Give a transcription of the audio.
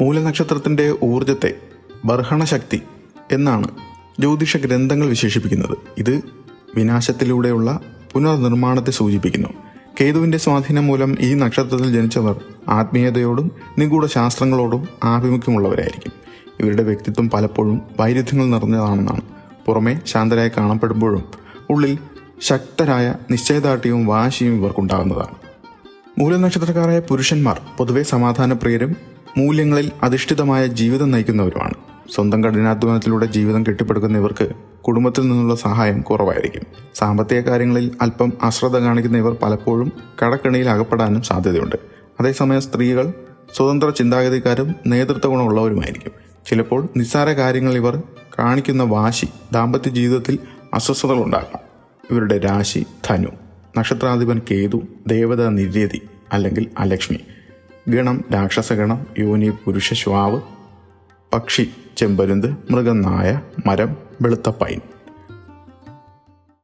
മൂലനക്ഷത്രത്തിന്റെ ഊർജത്തെ ബർഹണശക്തി എന്നാണ് ജ്യോതിഷ ഗ്രന്ഥങ്ങൾ വിശേഷിപ്പിക്കുന്നത്. ഇത് വിനാശത്തിലൂടെയുള്ള പുനർനിർമ്മാണത്തെ സൂചിപ്പിക്കുന്നു. കേതുവിന്റെ സ്വാധീനം മൂലം ഈ നക്ഷത്രത്തിൽ ജനിച്ചവർ ആത്മീയതയോടും നിഗൂഢ ശാസ്ത്രങ്ങളോടും ആഭിമുഖ്യമുള്ളവരായിരിക്കും. ഇവരുടെ വ്യക്തിത്വം പലപ്പോഴും വൈരുദ്ധ്യങ്ങൾ നിറഞ്ഞതാണെന്നാണ്. പുറമേ ശാന്തരായി കാണപ്പെടുമ്പോഴും ഉള്ളിൽ ശക്തരായ നിശ്ചയദാർഢ്യവും വാശിയും ഇവർക്കുണ്ടാകുന്നതാണ്. മൂലനക്ഷത്രക്കാരായ പുരുഷന്മാർ പൊതുവെ സമാധാനപ്രിയരും മൂല്യങ്ങളിൽ അധിഷ്ഠിതമായ ജീവിതം നയിക്കുന്നവരുമാണ്. സ്വന്തം കഠിനാധ്വാനത്തിലൂടെ ജീവിതം കെട്ടിപ്പടുക്കുന്ന ഇവർക്ക് കുടുംബത്തിൽ നിന്നുള്ള സഹായം കുറവായിരിക്കും. സാമ്പത്തിക കാര്യങ്ങളിൽ അല്പം അശ്രദ്ധ കാണിക്കുന്ന ഇവർ പലപ്പോഴും കടക്കണിയിൽ അകപ്പെടാനും സാധ്യതയുണ്ട്. അതേസമയം സ്ത്രീകൾ സ്വതന്ത്ര ചിന്താഗതിക്കാരും നേതൃത്വ ഗുണമുള്ളവരുമായിരിക്കും ചിലപ്പോൾ നിസ്സാര കാര്യങ്ങൾ ഇവർ കാണിക്കുന്ന വാശി ദാമ്പത്യ ജീവിതത്തിൽ അസ്വസ്ഥതകൾ ഉണ്ടാക്കാം. ഇവരുടെ രാശി ധനു നക്ഷത്രാധിപൻ കേതു ദേവത നിര്യതി അല്ലെങ്കിൽ അലക്ഷ്മി. ഗണം രാക്ഷസഗണം യോനി പുരുഷ ശ്വാവ് പക്ഷി ചെമ്പരുന്ത് മൃഗനായ മരം വെളുത്ത പൈൻ.